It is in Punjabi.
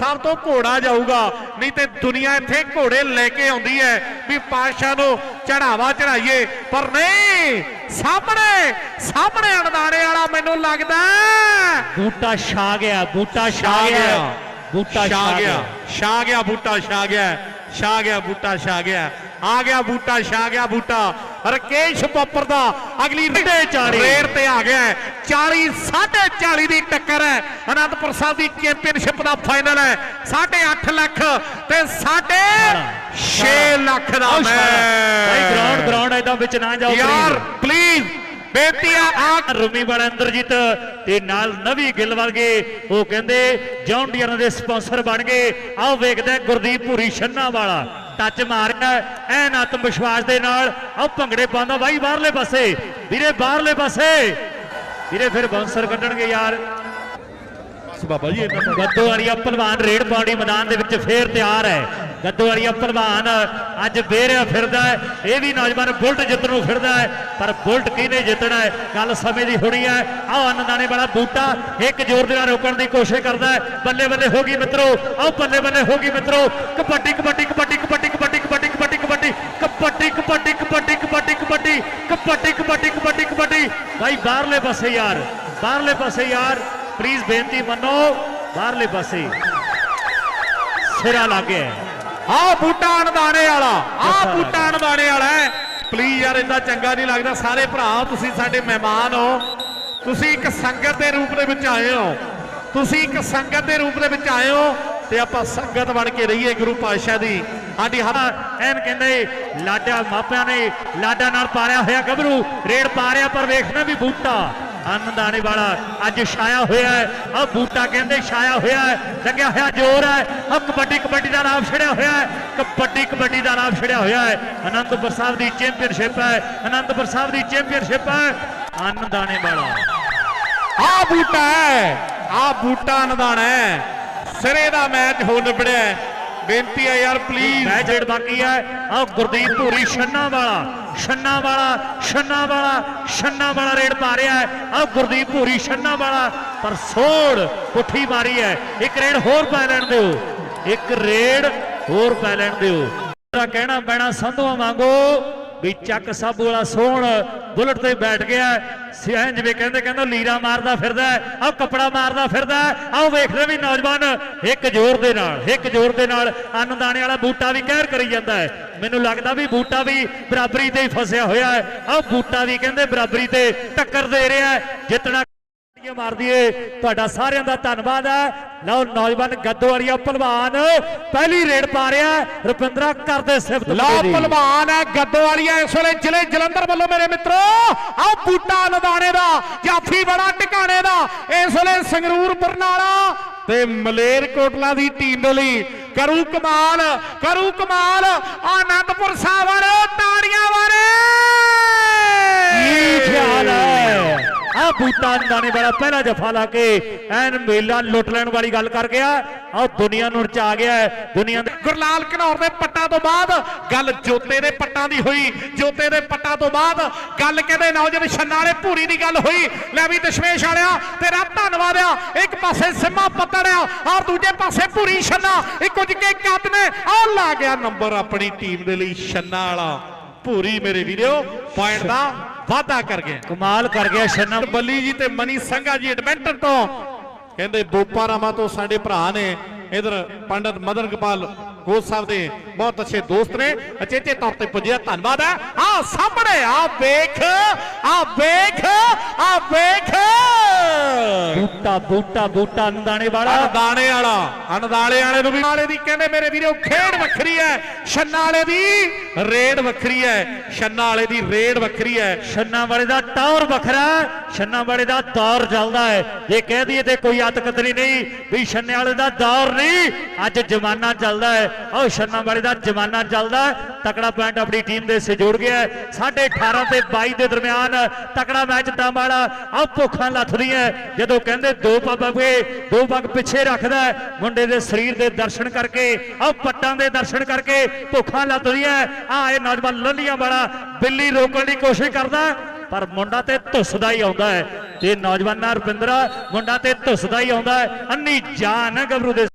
ਸਭ ਤੋਂ ਘੋੜਾ ਜਾਊਗਾ ਨਹੀਂ ਤੇ ਦੁਨੀਆ ਇੱਥੇ ਘੋੜੇ ਲੈ ਕੇ ਆਉਂਦੀ ਹੈ ਵੀ ਪਾਸ਼ਾ ਨੂੰ ਚੜਾਵਾ ਚੜਾਈਏ ਪਰ ਨਹੀਂ ਸਾਹਮਣੇ ਸਾਹਮਣੇ ਅਣਦਾਣੇ ਵਾਲਾ ਮੈਨੂੰ ਲੱਗਦਾ। ਬੂਟਾ ਛਾ ਗਿਆ ਬੂਟਾ ਛਾ ਗਿਆ ਬੂਟਾ ਛਾ ਗਿਆ। ਛਾ ਗਿਆ ਬੂਟਾ ਛਾ ਗਿਆ ਛਾ ਗਿਆ ਬੂਟਾ ਛਾ ਗਿਆ। ਆ ਗਿਆ ਬੂਟਾ ਛਾ ਗਿਆ ਬੂਟਾ। ਰਕੇਸ਼ ਬੱਪਰ ਦਾ ਅਗਲੀ ਰੇਡੇ ਚਾਲੀ। ਰੇਡ ਤੇ ਆ ਗਿਆ ਹੈ। 40 40 ਦੀ ਟੱਕਰ ਹੈ। ਅਨੰਦਪੁਰ ਸਾਹਿਬ ਦੀ ਚੈਂਪੀਅਨਸ਼ਿਪ ਦਾ ਫਾਈਨਲ ਹੈ। 8.5 ਲੱਖ ਤੇ 6 ਲੱਖ ਦਾ ਭਾਈ ਮੈਚ ਗਰਾਊਂਡ ਗਰਾਊਂਡ ਐਦਾਂ ਵਿੱਚ ਨਾ ਜਾਓ ਯਾਰ ਪਲੀਜ਼ ਬੇਨਤੀ ਆ ਆ ਰੂਮੀ ਬੜਾ ਅੰਦਰਜੀਤ ਤੇ ਨਾਲ ਨਵੀ ਗਿੱਲ ਵਰਗੇ ਉਹ ਕਹਿੰਦੇ ਜੌਨ ਡੀਅਰ ਦੇ ਸਪਾਂਸਰ ਬਣ ਗਏ। ਆਓ ਵੇਖਦੇ ਗੁਰਦੀਪ ਭੂਰੀ ਛੰਨਾ ਵਾਲਾ। ਟੱਚ ਮਾਰਿਆ। ਐਨ ਆਤਮ ਵਿਸ਼ਵਾਸ ਦੇ ਨਾਲ। ਆਓ ਭੰਗੜੇ ਪਾਉਂਦਾ ਬਾਈ ਬਾਹਰਲੇ ਪਾਸੇ। ਵੀਰੇ, ਬਾਹਰਲੇ ਪਾਸੇ। ਵੀਰੇ, ਫਿਰ ਬਾਉਂਸਰ ਕੱਢਣਗੇ ਯਾਰ। ਬਾਬਾ ਜੀ ਇਹਨਾਂ ਗੱਦੋ ਵਾਲੀਆ ਪਹਿਲਵਾਨ ਰੇਡ ਪਾਉਣੀ ਮੈਦਾਨ ਦੇ ਵਿੱਚ ਫੇਰ ਤਿਆਰ ਹੈ। ਗੱਦੋ ਵਾਲੀਆ ਪਹਿਲਵਾਨ ਅੱਜ ਬੇਰਿਆ ਫਿਰਦਾ ਹੈ। ਇਹ ਵੀ ਨੌਜਵਾਨ ਬੁਲਟ ਜਿੱਤਣ ਨੂੰ ਫਿਰਦਾ ਹੈ। ਪਰ ਬੁਲਟ ਕਿਹਨੇ ਜਿੱਤਣਾ ਹੈ? ਗੱਲ ਸਮੇਂ ਦੀ ਹੋਣੀ ਹੈ। ਆਹ ਅਨੰਦਾਨੇ ਵਾਲਾ ਬੂਟਾ ਇੱਕ ਜ਼ੋਰ ਦੇ ਨਾਲ ਰੋਕਣ ਦੀ ਕੋਸ਼ਿਸ਼ ਕਰਦਾ ਹੈ। ਬੱਲੇ ਬੱਲੇ ਹੋ ਗਈ ਮਿੱਤਰੋ। ਆਹ ਬੱਲੇ ਬੱਲੇ ਹੋ ਗਈ ਮਿੱਤਰੋ। ਕਬੱਡੀ ਕਬੱਡੀ ਕਬੱਡੀ ਕਬੱਡੀ। ਕਬੱਡੀ ਕਬੱਡੀ ਕਬੱਡੀ ਕਬੱਡੀ। ਭਾਈ ਬਾਹਰਲੇ ਪਾਸੇ ਯਾਰ ਬਾਹਰਲੇ ਪਾਸੇ ਯਾਰ। ਪਲੀਜ਼ ਬੇਨਤੀ ਮੰਨੋ ਬਾਹਰਲੇ ਪਾਸੇ। ਸਿਰਾ ਲੱਗਿਆ ਆ ਬੂਟਾ ਅਣਦਾਣੇ ਵਾਲਾ ਆ ਬੂਟਾ ਅਣਦਾਣੇ। ਵਾਲਾ ਹੈ। ਪਲੀਜ਼ ਯਾਰ ਇਦਾਂ ਚੰਗਾ ਨਹੀਂ ਲੱਗਦਾ। ਸਾਰੇ ਭਰਾ ਤੁਸੀਂ ਸਾਡੇ ਮਹਿਮਾਨ ਹੋ। ਤੁਸੀਂ ਇੱਕ ਸੰਗਤ ਦੇ ਰੂਪ ਦੇ ਵਿੱਚ ਆਏ ਹੋ। ਤੁਸੀਂ ਇੱਕ ਸੰਗਤ ਦੇ ਰੂਪ ਦੇ ਵਿੱਚ ਆਏ ਹੋ ਤੇ ਆਪਾਂ ਸੰਗਤ ਬਣ ਕੇ ਰਹੀਏ ਗੁਰੂ ਪਾਤਸ਼ਾਹ ਦੀ। ਸਾਡੀ ਹਰ ਐਨ ਕਹਿੰਦੇ, ਲਾਡਾ ਮਾਪਿਆਂ ਨੇ ਲਾਡਾ ਨਾਲ ਪਾਰਿਆ ਹੋਇਆ ਗੱਭਰੂ ਰੇਡ ਪਾਰਿਆ ਪਰ ਵੇਖਣਾ ਵੀ ਬੂਟਾ। ਆਨੰਦਾਣੇ ਵਾਲਾ ਅੱਜ ਛਾਇਆ ਹੋਇਆ ਹੈ ਆ ਬੂਟਾ ਕਹਿੰਦੇ ਛਾਇਆ ਹੋਇਆ ਹੈ, ਲੱਗਿਆ ਹੋਇਆ ਜ਼ੋਰ ਹੈ ਆ ਕਬੱਡੀ ਕਬੱਡੀ ਦਾ ਨਾਮ ਛੜਿਆ ਹੋਇਆ ਹੈ, ਕਬੱਡੀ ਕਬੱਡੀ ਦਾ ਨਾਮ ਛੜਿਆ ਹੋਇਆ ਹੈ। ਅਨੰਦਪੁਰ ਸਾਹਿਬ ਦੀ ਚੈਂਪੀਅਨਸ਼ਿਪ ਹੈ ਅਨੰਦਪੁਰ ਸਾਹਿਬ ਦੀ ਚੈਂਪੀਅਨਸ਼ਿਪ ਹੈ ਆਨੰਦਾਣੇ ਵਾਲਾ। ਆ ਬੂਟਾ ਹੈ ਆ ਬੂਟਾ ਅਣਦਾਣਾ ਹੈ। ਸਿਰੇ ਦਾ ਮੈਚ ਹੋ ਨਿਬੜਿਆ ਬੇਨਤੀ ਹੈ ਯਾਰ ਪਲੀਜ਼ ਮੈਚ ਬਾਕੀ ਹੈ। ਆ ਗੁਰਦੀਪ ਭੂਰੀ ਛੰਨਾ ਵਾਲਾ ਛੰਨਾ ਵਾਲਾ ਛੰਨਾ ਵਾਲਾ ਛੰਨਾ ਵਾਲਾ ਰੇਡ ਪਾ ਰਿਹਾ ਹੈ। ਆ ਗੁਰਦੀਪ ਭੂਰੀ ਛੰਨਾ ਵਾਲਾ। ਪਰ ਸੋੜ ਪੁੱਠੀ ਮਾਰੀ ਹੈ। ਇੱਕ ਰੇਡ ਹੋਰ ਪਾ ਲੈਣ ਦਿਓ। ਇੱਕ ਰੇਡ ਹੋਰ ਪੈ ਲੈਣ ਦਿਓ। ਤੇਰਾ ਕਹਿਣਾ ਪੈਣਾ ਸੰਧੂਆਂ ਵਾਂਗੋ। ਵੀ ਚੱਕ ਸਾਬੂ ਵਾਲਾ ਸੋਹਣ ਬੁਲਟ ਤੇ ਬੈਠ ਗਿਆ। ਸਿਆਂ ਜਿਵੇਂ ਕਹਿੰਦੇ ਕਹਿੰਦਾ ਲੀਰਾ ਮਾਰਦਾ ਫਿਰਦਾ ਆਹ ਕੱਪੜਾ ਮਾਰਦਾ ਫਿਰਦਾ ਆਹ ਵੇਖਦੇ ਵੀ ਨੌਜਵਾਨ ਇੱਕ ਜ਼ੋਰ ਦੇ ਨਾਲ, ਇੱਕ ਜ਼ੋਰ ਦੇ ਨਾਲ ਅੰਨਦਾਣੇ ਵਾਲਾ ਬੂਟਾ ਵੀ ਕਹਿਰ ਕਰੀ ਜਾਂਦਾ ਹੈ। ਮੈਨੂੰ ਲੱਗਦਾ ਵੀ ਬੂਟਾ ਵੀ ਬਰਾਬਰੀ ਤੇ ਹੀ ਫਸਿਆ ਹੋਇਆ ਹੈ। ਆਹ ਬੂਟਾ ਵੀ ਕਹਿੰਦੇ ਬਰਾਬਰੀ ਤੇ ਟੱਕਰ ਦੇ ਰਿਹਾ ਜਿੱਤਣਾ ਤਾੜੀਆਂ ਮਾਰ ਦਈਏ। ਤੁਹਾਡਾ ਸਾਰਿਆਂ ਦਾ ਧੰਨਵਾਦ ਹੈ। ਲਓ ਨੌਜਵਾਨ ਗੱਦੋ ਵਾਲੀਆ ਪਹਿਲਵਾਨ ਪਹਿਲੀ ਰੇਡ ਪਾ ਰਿਹਾ। ਰੁਪਿੰਦਰਾ ਕਰਦੇ ਸਿਫਤ ਲਓ। ਪਹਿਲਵਾਨ ਹੈ ਗੱਦੋ ਵਾਲੀਆ ਇਸ ਵੇਲੇ ਜ਼ਿਲ੍ਹੇ ਜਲੰਧਰ ਵੱਲੋਂ ਮੇਰੇ ਮਿੱਤਰੋ ਆਹ ਬੂਟਾ ਲਦਾਣੇ ਦਾ ਜਾਫੀ ਬੜਾ ਟਿਕਾਣੇ ਦਾ ਇਸ ਵੇਲੇ ਸੰਗਰੂਰ ਬਰਨਾਲਾ ਤੇ ਮਲੇਰ ਕੋਟਲਾ ਦੀ ਟੀਮ ਦੇ ਲਈ। ਕਰੂ ਕਮਾਲ ਕਰੂ ਕਮਾਲ ਆਨੰਦਪੁਰ ਸਾਹਿਬ ਵਾਲੇ ਤਾੜੀਆਂ ਵਾਲੇ! ਕੀ ਖਿਆਲ ਹੈ? ਆ ਬੂਟਾ ਅੰਦਾਨੇ ਵਾਲਾ ਪਹਿਲਾ ਜਫਾ ਲਾ ਕੇ ਐਨ ਮੇਲਾ ਲੁੱਟ ਲੈਣ ਵਾਲੀ ਗੱਲ ਕਰ ਗਿਆ। ਆ ਦੁਨੀਆ ਨੂੰ ਰਚਾ ਗਿਆ ਦੁਨੀਆ ਦੇ ਗੁਰਲਾਲ ਘਨੌਰ ਦੇ ਪੱਟਾਂ ਤੋਂ ਬਾਅਦ ਗੱਲ ਜੋਤੇ ਦੇ ਪੱਟਾਂ ਦੀ ਹੋਈ। ਜੋਤੇ ਦੇ ਪੱਟਾਂ ਤੋਂ ਬਾਅਦ ਗੱਲ ਕਹਿੰਦੇ ਨੌਜਵਾਨ ਛੰਨਾ ਵਾਲੇ ਭੂਰੀ ਦੀ ਗੱਲ ਹੋਈ। ਲੈ ਵੀ ਦਸ਼ਮੇਸ਼ ਵਾਲਿਆ, ਤੇਰਾ ਧੰਨਵਾਦ ਆ। ਇੱਕ ਪਾਸੇ ਸਿੰਮਾ ਪੱਤੜ ਆ, ਔਰ ਦੂਜੇ ਪਾਸੇ ਭੂਰੀ ਛੰਨਾ। ਇੱਕੋ ਜਿਹੇ ਕੱਦ ਨੇ ਆ ਲਾ ਗਿਆ ਨੰਬਰ ਆਪਣੀ ਟੀਮ ਦੇ ਲਈ ਛੰਨਾ ਵਾਲਾ। ਭੂਰੀ ਮੇਰੇ ਵੀਰੋ ਪੁਆਇੰਟ ਦਾ ਵਾਅਦਾ ਕਰ ਗਿਆ ਕਮਾਲ ਕਰ ਗਿਆ ਛੰਨਾ ਬੱਲੀ ਜੀ ਤੇ ਮਨੀ ਸੰਘਾ ਜੀ ਐਡਵੈਂਟਰ ਤੋਂ। ਕਹਿੰਦੇ ਬੋਪਾਰਾਮਾ ਤੋਂ ਸਾਡੇ ਭਰਾ ਨੇ ਇਧਰ ਪੰਡਤ ਮਦਨ ਗੋਪਾਲ ਗੋਲ ਸਾਹਿਬ ਦੇ ਬਹੁਤ ਅੱਛੇ ਦੋਸਤ ਨੇ। ਅਚੇਚੇ ਤੌਰ ਤੇ ਪੁੱਜਿਆ ਧੰਨਵਾਦ ਆ ਸਾਹਮਣੇ ਆ ਵੇਖ ਆ ਵੇਖ ਆ ਵੇਖ। ਬੂਟਾ ਬੂਟਾ ਬੂਟਾ ਅੰਦਾਨੇ ਵਾਲਾ। ਅਨਦਾਣੇ ਵਾਲਾ। ਅਨਦਾਲੇ ਵਾਲੇ ਨੂੰ ਵੀ ਵਾਲੇ ਦੀ ਕਹਿੰਦੇ ਮੇਰੇ ਵੀਰੋ ਖੇਡ ਵੱਖਰੀ ਹੈ ਛੰਨਾ ਵਾਲੇ ਦੀ ਰੇਡ ਵੱਖਰੀ ਹੈ ਛੰਨਾ ਵਾਲੇ ਦੀ ਰੇਡ ਵੱਖਰੀ ਹੈ ਛੰਨਾ ਵਾਲੇ ਦਾ ਟੌਰ ਵੱਖਰਾ ਛੰਨਾ ਵਾਲੇ ਦਾ ਦੌਰ ਚੱਲਦਾ ਹੈ ਜੇ ਕਹਿ ਦਈਏ ਤੇ ਕੋਈ ਅਤਕਤਰੀ ਨਹੀਂ ਵੀ ਛੰਨੇ ਵਾਲੇ ਦਾ ਦੌਰ ਨਹੀਂ ਅੱਜ ਜ਼ਮਾਨਾ ਚੱਲਦਾ ਹੈ ਉਹ ਛੰਨਾ ਵਾਲੇ ਦਾ ਜ਼ਮਾਨਾ ਚੱਲਦਾ ਤਕੜਾ ਪੁਆਇੰਟ ਆਪਣੀ ਟੀਮ ਦੇ ਸੇ ਜੋੜ ਗਿਆ ਹੈ। ਸਾਢੇ 18 ਤੇ 22 ਦੇ ਦਰਮਿਆਨ ਤਕੜਾ ਮੈਚ ਟਾਂ ਵਾਲਾ। ਆਹ ਭੁੱਖਾਂ ਲੱਥਦੀਆਂ ਜਦੋਂ ਕਹਿੰਦੇ ਦੋ ਪੱਗ ਅੱਗੇ ਦੋ ਪੱਗ ਪਿੱਛੇ ਰੱਖਦਾ ਮੁੰਡੇ ਦੇ ਸਰੀਰ ਦੇ ਦਰਸ਼ਨ ਕਰਕੇ ਆ ਪੱਟਾਂ ਦੇ ਦਰਸ਼ਨ ਕਰਕੇ ਭੁੱਖਾਂ ਲੱਥਦੀਆਂ ਆ ਇਹ ਨੌਜਵਾਨ ਲੱਲੀਆਂ ਵਾਲਾ ਬਿੱਲੀ ਰੋਕਣ ਦੀ ਕੋਸ਼ਿਸ਼ ਕਰਦਾ ਪਰ ਮੁੰਡਾ ਤੇ ਧੁੱਸਦਾ ਹੀ ਆਉਂਦਾ ਹੈ। ਤੇ ਨੌਜਵਾਨਾਂ ਰੁਪਿੰਦਰਾ, ਮੁੰਡਾ ਤੇ ਧੁੱਸਦਾ ਹੀ ਆਉਂਦਾ ਹੈ। ਅੰਨੀ ਜਾਨ ਹੈ ਗੱਭਰੂ ਦੇ